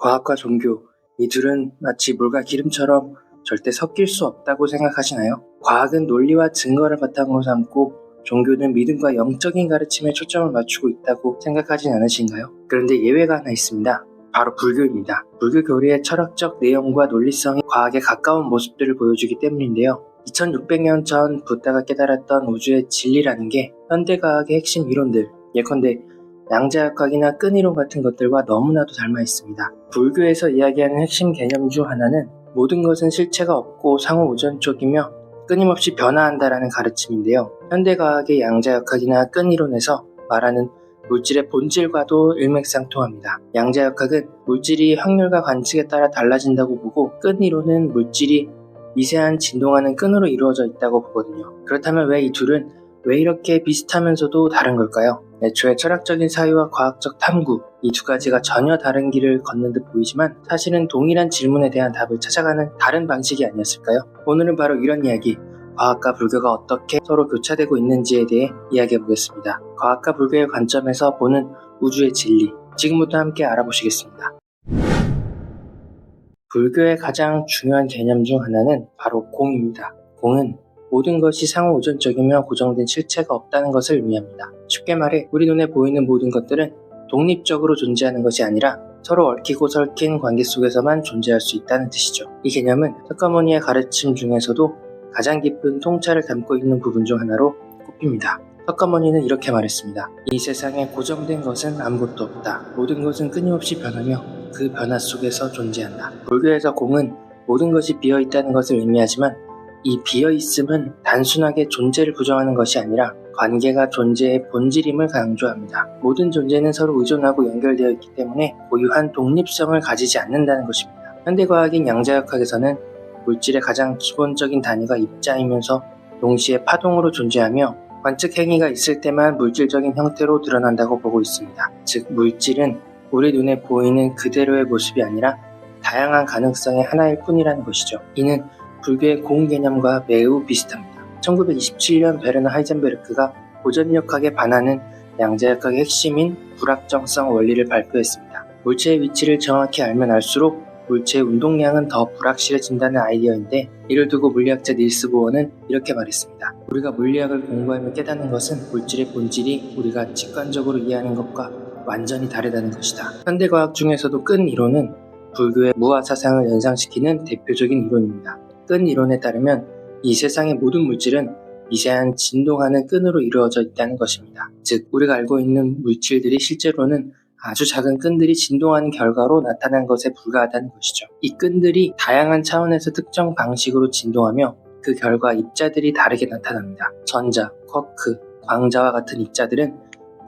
과학과 종교, 이 둘은 마치 물과 기름처럼 절대 섞일 수 없다고 생각하시나요? 과학은 논리와 증거를 바탕으로 삼고 종교는 믿음과 영적인 가르침에 초점을 맞추고 있다고 생각하진 않으신가요? 그런데 예외가 하나 있습니다. 바로 불교입니다. 불교 교리의 철학적 내용과 논리성이 과학에 가까운 모습들을 보여주기 때문인데요. 2600년 전 부다가 깨달았던 우주의 진리라는 게 현대과학의 핵심 이론들, 예컨대 양자역학이나 끈이론 같은 것들과 너무나도 닮아 있습니다. 불교에서 이야기하는 핵심 개념 중 하나는 모든 것은 실체가 없고 상호 우전적이며 끊임없이 변화한다라는 가르침인데요. 현대과학의 양자역학이나 끈이론에서 말하는 물질의 본질과도 일맥상통합니다. 양자역학은 물질이 확률과 관측에 따라 달라진다고 보고 끈이론은 물질이 미세한 진동하는 끈으로 이루어져 있다고 보거든요. 그렇다면 왜 이 둘은 왜 이렇게 비슷하면서도 다른 걸까요? 애초에 철학적인 사유와 과학적 탐구, 이 두 가지가 전혀 다른 길을 걷는 듯 보이지만 사실은 동일한 질문에 대한 답을 찾아가는 다른 방식이 아니었을까요? 오늘은 바로 이런 이야기, 과학과 불교가 어떻게 서로 교차되고 있는지에 대해 이야기해 보겠습니다. 과학과 불교의 관점에서 보는 우주의 진리, 지금부터 함께 알아보시겠습니다. 불교의 가장 중요한 개념 중 하나는 바로 공입니다. 공은 모든 것이 상호 우전적이며 고정된 실체가 없다는 것을 의미합니다. 쉽게 말해 우리 눈에 보이는 모든 것들은 독립적으로 존재하는 것이 아니라 서로 얽히고 설킨 관계 속에서만 존재할 수 있다는 뜻이죠. 이 개념은 석가모니의 가르침 중에서도 가장 깊은 통찰을 담고 있는 부분 중 하나로 꼽힙니다. 석가모니는 이렇게 말했습니다. 이 세상에 고정된 것은 아무것도 없다. 모든 것은 끊임없이 변하며 그 변화 속에서 존재한다. 불교에서 공은 모든 것이 비어 있다는 것을 의미하지만 이 비어 있음은 단순하게 존재를 부정하는 것이 아니라 관계가 존재의 본질임을 강조합니다. 모든 존재는 서로 의존하고 연결되어 있기 때문에 고유한 독립성을 가지지 않는다는 것입니다. 현대과학인 양자역학에서는 물질의 가장 기본적인 단위가 입자이면서 동시에 파동으로 존재하며 관측 행위가 있을 때만 물질적인 형태로 드러난다고 보고 있습니다. 즉, 물질은 우리 눈에 보이는 그대로의 모습이 아니라 다양한 가능성의 하나일 뿐이라는 것이죠. 이는 불교의 공 개념과 매우 비슷합니다. 1927년 베르너 하이젠베르크가 고전력학에 반하는 양자역학의 핵심인 불확정성 원리를 발표했습니다. 물체의 위치를 정확히 알면 알수록 물체의 운동량은 더 불확실해진다는 아이디어인데 이를 두고 물리학자 닐스 보어는 이렇게 말했습니다. 우리가 물리학을 공부하며 깨닫는 것은 물질의 본질이 우리가 직관적으로 이해하는 것과 완전히 다르다는 것이다. 현대과학 중에서도 끈 이론은 불교의 무아 사상을 연상시키는 대표적인 이론입니다. 끈 이론에 따르면 이 세상의 모든 물질은 미세한 진동하는 끈으로 이루어져 있다는 것입니다. 즉, 우리가 알고 있는 물질들이 실제로는 아주 작은 끈들이 진동하는 결과로 나타난 것에 불과하다는 것이죠. 이 끈들이 다양한 차원에서 특정 방식으로 진동하며 그 결과 입자들이 다르게 나타납니다. 전자, 쿼크, 광자와 같은 입자들은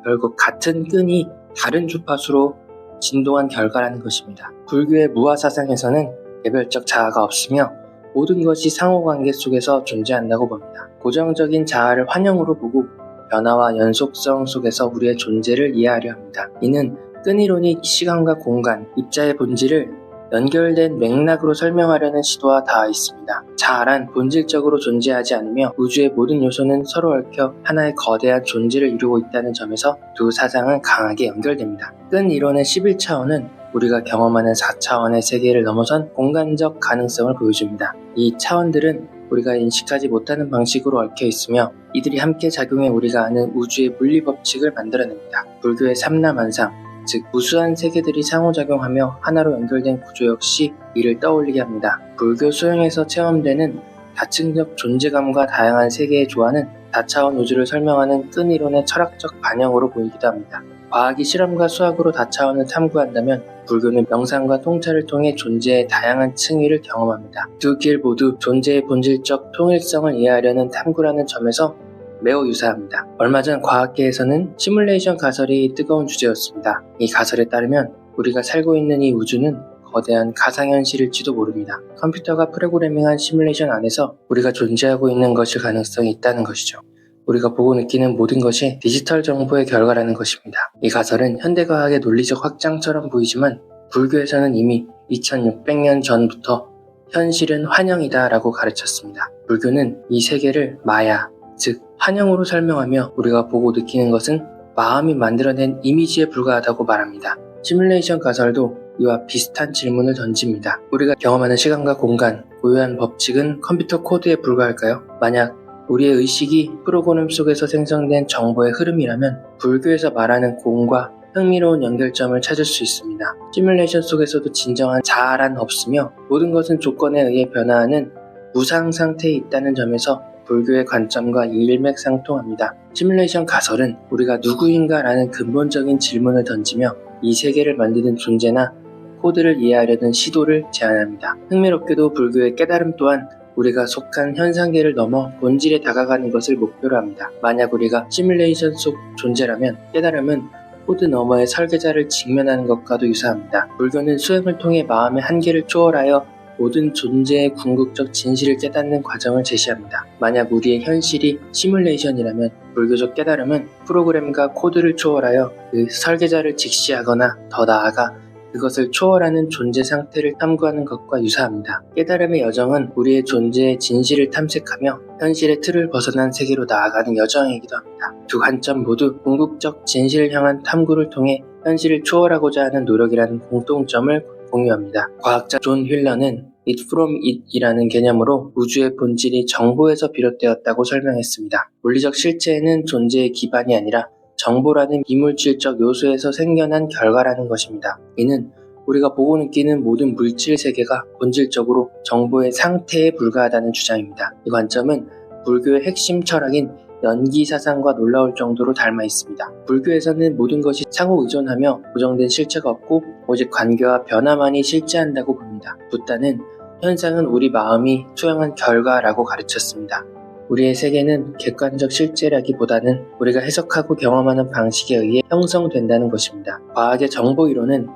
결국 같은 끈이 다른 주파수로 진동한 결과라는 것입니다. 불교의 무아 사상에서는 개별적 자아가 없으며 모든 것이 상호관계 속에서 존재한다고 봅니다. 고정적인 자아를 환영으로 보고 변화와 연속성 속에서 우리의 존재를 이해하려 합니다. 이는 끈이론이 시간과 공간, 입자의 본질을 연결된 맥락으로 설명하려는 시도와 닿아 있습니다. 자아란 본질적으로 존재하지 않으며 우주의 모든 요소는 서로 얽혀 하나의 거대한 존재를 이루고 있다는 점에서 두 사상은 강하게 연결됩니다. 끈 이론의 11차원은 우리가 경험하는 4차원의 세계를 넘어선 공간적 가능성을 보여줍니다. 이 차원들은 우리가 인식하지 못하는 방식으로 얽혀 있으며 이들이 함께 작용해 우리가 아는 우주의 물리 법칙을 만들어냅니다. 불교의 삼라만상, 즉 무수한 세계들이 상호작용하며 하나로 연결된 구조 역시 이를 떠올리게 합니다. 불교 소양에서 체험되는 다층적 존재감과 다양한 세계의 조화는 다차원 우주를 설명하는 끈 이론의 철학적 반영으로 보이기도 합니다. 과학이 실험과 수학으로 다차원을 탐구한다면 불교는 명상과 통찰을 통해 존재의 다양한 층위를 경험합니다. 두 길 모두 존재의 본질적 통일성을 이해하려는 탐구라는 점에서 매우 유사합니다. 얼마 전 과학계에서는 시뮬레이션 가설이 뜨거운 주제였습니다. 이 가설에 따르면 우리가 살고 있는 이 우주는 거대한 가상현실일지도 모릅니다. 컴퓨터가 프로그래밍한 시뮬레이션 안에서 우리가 존재하고 있는 것일 가능성이 있다는 것이죠. 우리가 보고 느끼는 모든 것이 디지털 정보의 결과라는 것입니다. 이 가설은 현대과학의 논리적 확장처럼 보이지만 불교에서는 이미 2600년 전부터 현실은 환영이다 라고 가르쳤습니다. 불교는 이 세계를 마야, 즉 환영으로 설명하며 우리가 보고 느끼는 것은 마음이 만들어낸 이미지에 불과하다고 말합니다. 시뮬레이션 가설도 이와 비슷한 질문을 던집니다. 우리가 경험하는 시간과 공간, 고유한 법칙은 컴퓨터 코드에 불과할까요? 만약 우리의 의식이 프로그램 속에서 생성된 정보의 흐름이라면 불교에서 말하는 공과 흥미로운 연결점을 찾을 수 있습니다. 시뮬레이션 속에서도 진정한 자아란 없으며 모든 것은 조건에 의해 변화하는 무상 상태에 있다는 점에서 불교의 관점과 일맥상통합니다. 시뮬레이션 가설은 우리가 누구인가라는 근본적인 질문을 던지며 이 세계를 만드는 존재나 코드를 이해하려는 시도를 제안합니다. 흥미롭게도 불교의 깨달음 또한 우리가 속한 현상계를 넘어 본질에 다가가는 것을 목표로 합니다. 만약 우리가 시뮬레이션 속 존재라면 깨달음은 코드 너머의 설계자를 직면하는 것과도 유사합니다. 불교는 수행을 통해 마음의 한계를 초월하여 모든 존재의 궁극적 진실을 깨닫는 과정을 제시합니다. 만약 우리의 현실이 시뮬레이션이라면 불교적 깨달음은 프로그램과 코드를 초월하여 그 설계자를 직시하거나 더 나아가 그것을 초월하는 존재 상태를 탐구하는 것과 유사합니다. 깨달음의 여정은 우리의 존재의 진실을 탐색하며 현실의 틀을 벗어난 세계로 나아가는 여정이기도 합니다. 두 관점 모두 궁극적 진실을 향한 탐구를 통해 현실을 초월하고자 하는 노력이라는 공통점을 공유합니다. 과학자 존 휠러는 it from it이라는 개념으로 우주의 본질이 정보에서 비롯되었다고 설명했습니다. 물리적 실체에는 존재의 기반이 아니라 정보라는 비물질적 요소에서 생겨난 결과라는 것입니다. 이는 우리가 보고 느끼는 모든 물질 세계가 본질적으로 정보의 상태에 불과하다는 주장입니다. 이 관점은 불교의 핵심 철학인 연기 사상과 놀라울 정도로 닮아 있습니다. 불교에서는 모든 것이 상호 의존하며 고정된 실체가 없고 오직 관계와 변화만이 실제한다고 봅니다. 붓다는 현상은 우리 마음이 투영한 결과라고 가르쳤습니다. 우리의 세계는 객관적 실제라기보다는 우리가 해석하고 경험하는 방식에 의해 형성된다는 것입니다. 과학의 정보 이론은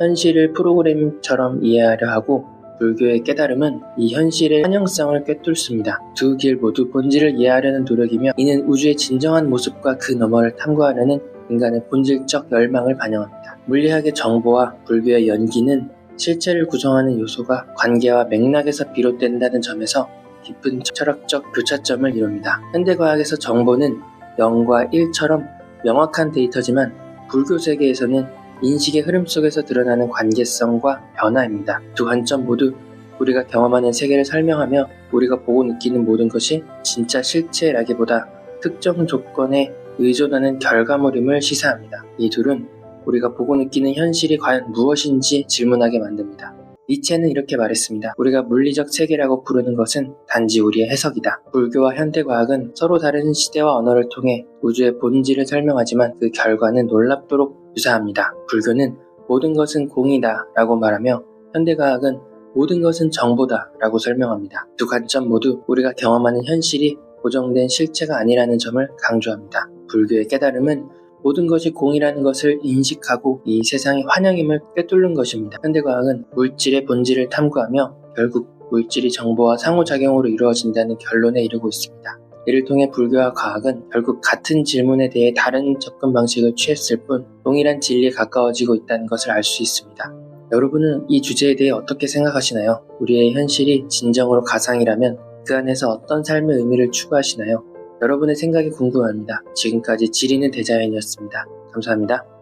현실을 프로그램처럼 이해하려 하고 불교의 깨달음은 이 현실의 환영성을 꿰뚫습니다. 두 길 모두 본질을 이해하려는 노력이며 이는 우주의 진정한 모습과 그 너머를 탐구하려는 인간의 본질적 열망을 반영합니다. 물리학의 정보와 불교의 연기는 실체를 구성하는 요소가 관계와 맥락에서 비롯된다는 점에서 깊은 철학적 교차점을 이룹니다. 현대과학에서 정보는 0과 1처럼 명확한 데이터지만 불교 세계에서는 인식의 흐름 속에서 드러나는 관계성과 변화입니다. 두 관점 모두 우리가 경험하는 세계를 설명하며 우리가 보고 느끼는 모든 것이 진짜 실체라기보다 특정 조건에 의존하는 결과물임을 시사합니다. 이 둘은 우리가 보고 느끼는 현실이 과연 무엇인지 질문하게 만듭니다. 니체는 이렇게 말했습니다. 우리가 물리적 세계라고 부르는 것은 단지 우리의 해석이다. 불교와 현대과학은 서로 다른 시대와 언어를 통해 우주의 본질을 설명하지만 그 결과는 놀랍도록 유사합니다. 불교는 모든 것은 공이다 라고 말하며 현대과학은 모든 것은 정보다 라고 설명합니다. 두 관점 모두 우리가 경험하는 현실이 고정된 실체가 아니라는 점을 강조합니다. 불교의 깨달음은 모든 것이 공이라는 것을 인식하고 이 세상의 환영임을 꿰뚫는 것입니다. 현대과학은 물질의 본질을 탐구하며 결국 물질이 정보와 상호작용으로 이루어진다는 결론에 이르고 있습니다. 이를 통해 불교와 과학은 결국 같은 질문에 대해 다른 접근 방식을 취했을 뿐 동일한 진리에 가까워지고 있다는 것을 알 수 있습니다. 여러분은 이 주제에 대해 어떻게 생각하시나요? 우리의 현실이 진정으로 가상이라면 그 안에서 어떤 삶의 의미를 추구하시나요? 여러분의 생각이 궁금합니다. 지금까지 지리는 대자연이었습니다. 감사합니다.